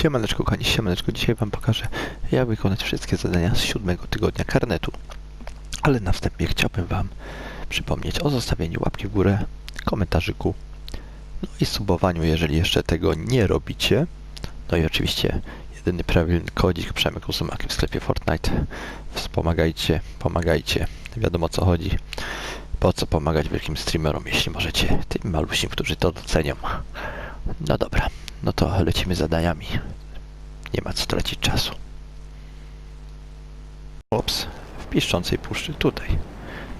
Siemaneczko, kochani, siemaneczko. Dzisiaj wam pokażę, jak wykonać wszystkie zadania z siódmego tygodnia karnetu. Ale na wstępie chciałbym wam przypomnieć o zostawieniu łapki w górę, komentarzyku, no i subowaniu, jeżeli jeszcze tego nie robicie. No i oczywiście jedyny prawilny kodzik Przemek Usumaki w sklepie Fortnite. Wspomagajcie, pomagajcie. Wiadomo o co chodzi. Po co pomagać wielkim streamerom, jeśli możecie tym malusim, którzy to docenią. No dobra, no to lecimy zadaniami. Nie ma co tracić czasu. Ops, w piszczącej puszczy tutaj.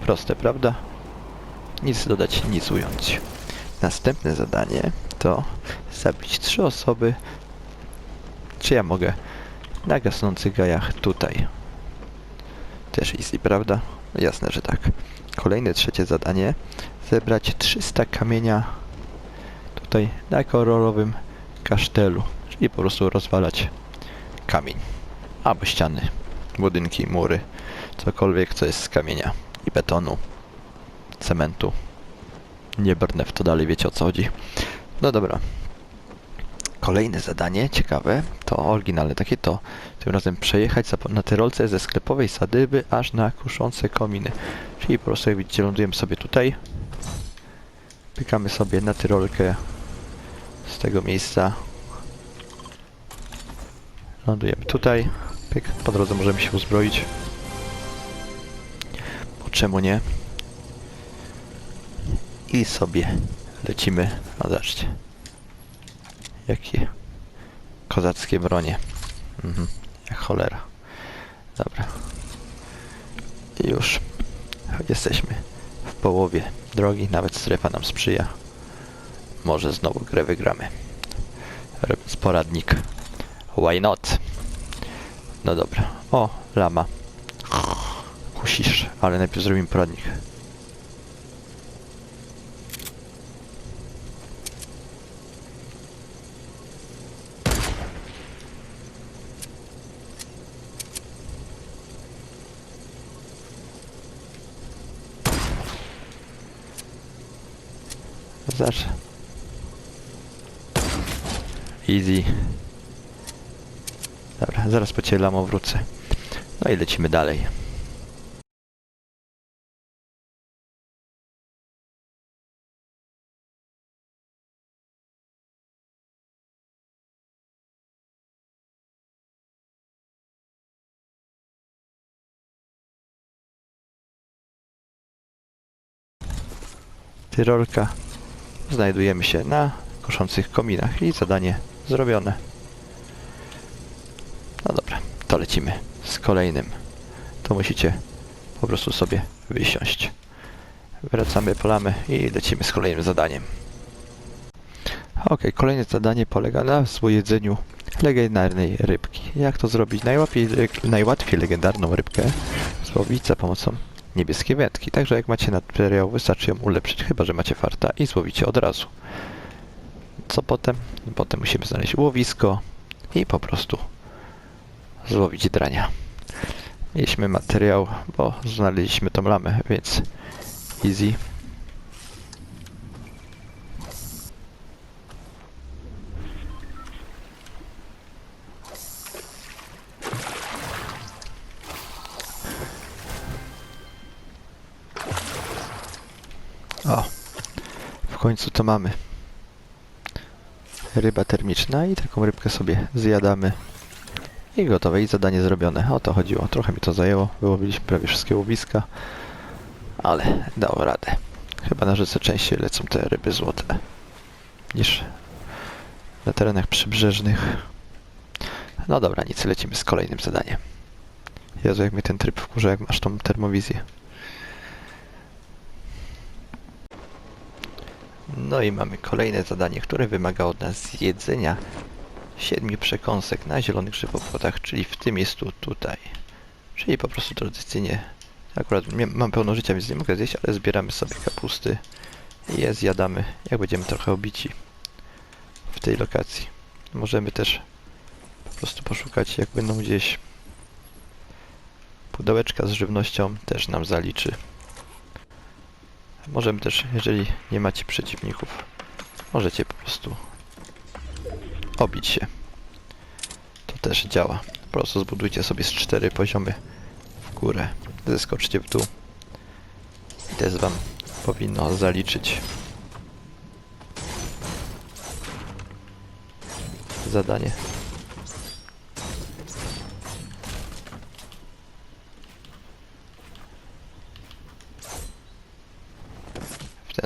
Proste, prawda? Nic dodać, nic ująć. Następne zadanie to zabić trzy osoby. Czy ja mogę? Na gasnących gajach tutaj. Też easy, prawda? Jasne, że tak. Kolejne trzecie zadanie. Zebrać 300 kamienia tutaj na kolorowym kasztelu, czyli po prostu rozwalać kamień, albo ściany, budynki, mury, cokolwiek co jest z kamienia i betonu, cementu. Nie brnę w to dalej, wiecie o co chodzi. No dobra. Kolejne zadanie, ciekawe, to oryginalne takie to, tym razem przejechać na tyrolce ze sklepowej sadyby aż na kuszące kominy. Czyli po prostu jak widzicie lądujemy sobie tutaj, pykamy sobie na tyrolkę tego miejsca. Lądujemy tutaj. Pyk. Po drodze możemy się uzbroić. Bo czemu nie? I sobie lecimy. No zobaczcie. Jakie kozackie bronie. Mhm. Jak cholera. Dobra. I już jesteśmy w połowie drogi. Nawet strefa nam sprzyja. Może znowu grę wygramy. Robiąc poradnik. Why not? No dobra. O, lama. Kusisz, ale najpierw zrobimy poradnik. Zacznę. Easy. Dobra, zaraz po ciebie lamo wrócę. No i lecimy dalej. Tyrolka. Znajdujemy się na koszących kominach i zadanie zrobione. No dobra, to lecimy z kolejnym. To musicie po prostu sobie wysiąść. Wracamy, polamy i lecimy z kolejnym zadaniem. Ok, kolejne zadanie polega na złojedzeniu legendarnej rybki. Jak to zrobić? Najłatwiej, najłatwiej legendarną rybkę złowić za pomocą niebieskiej wędki. Także jak macie materiał, wystarczy ją ulepszyć, chyba że macie farta i złowicie od razu. Co potem? Potem musimy znaleźć łowisko i po prostu złowić drania. Mieliśmy materiał, bo znaleźliśmy tą lamę, więc easy. O, w końcu to mamy. Ryba termiczna i taką rybkę sobie zjadamy. I gotowe, i zadanie zrobione. O to chodziło. Trochę mi to zajęło. Wyłowiliśmy prawie wszystkie łowiska. Ale dało radę. Chyba na rzece częściej lecą te ryby złote niż na terenach przybrzeżnych. No dobra, nic, lecimy z kolejnym zadaniem. Jezu, jak mnie ten tryb wkurza, jak masz tą termowizję. No i mamy kolejne zadanie, które wymaga od nas zjedzenia siedmiu przekąsek na zielonych żywopłotach, czyli w tym miejscu tutaj. Czyli po prostu tradycyjnie, akurat mam pełno życia, więc nie mogę zjeść, ale zbieramy sobie kapusty i je zjadamy, jak będziemy trochę obici w tej lokacji. Możemy też po prostu poszukać, jak będą gdzieś pudełeczka z żywnością, też nam zaliczy. Możemy też, jeżeli nie macie przeciwników, możecie po prostu obić się. też działa. Po prostu zbudujcie sobie z cztery poziomy w górę. Zeskoczcie w dół. I też wam powinno zaliczyć zadanie.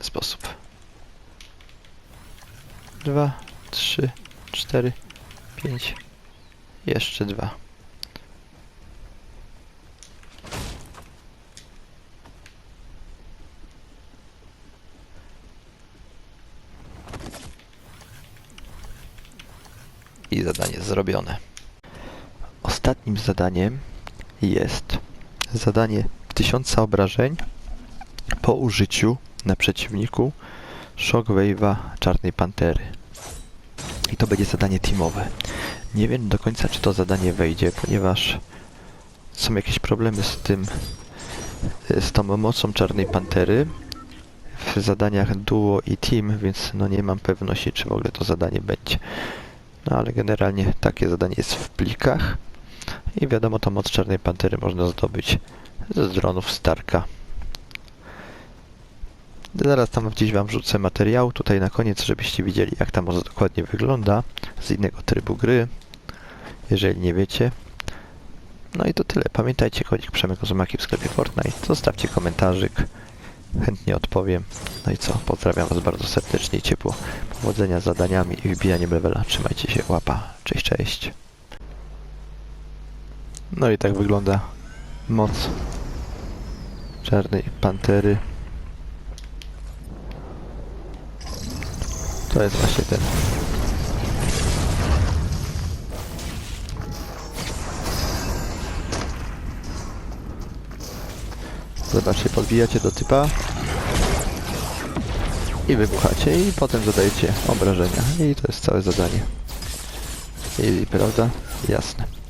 Sposób. Dwa, trzy, cztery, pięć. Jeszcze dwa. I zadanie zrobione. Ostatnim zadaniem jest zadanie tysiąca obrażeń po użyciu na przeciwniku Shockwave'a Czarnej Pantery. I to będzie zadanie teamowe. Nie wiem do końca, czy to zadanie wejdzie, ponieważ są jakieś problemy z tym, z tą mocą Czarnej Pantery w zadaniach duo i team, więc no nie mam pewności, czy w ogóle to zadanie będzie. No ale generalnie takie zadanie jest w plikach i wiadomo, tą moc Czarnej Pantery można zdobyć ze dronów Starka. Zaraz tam gdzieś wam wrzucę materiał tutaj na koniec, żebyście widzieli jak ta moc dokładnie wygląda z innego trybu gry, jeżeli nie wiecie. No i to tyle. Pamiętajcie, konik Przemek Ozumaki w sklepie Fortnite. Zostawcie komentarzyk. Chętnie odpowiem. No i co? Pozdrawiam was bardzo serdecznie ciepło. Powodzenia z zadaniami i wbijaniem levela. Trzymajcie się. Łapa. Cześć, cześć. No i tak wygląda moc Czarnej Pantery. To jest właśnie ten. Zobaczcie, podbijacie do typa i wybuchacie i potem zadajecie obrażenia. I to jest całe zadanie. I prawda? Jasne.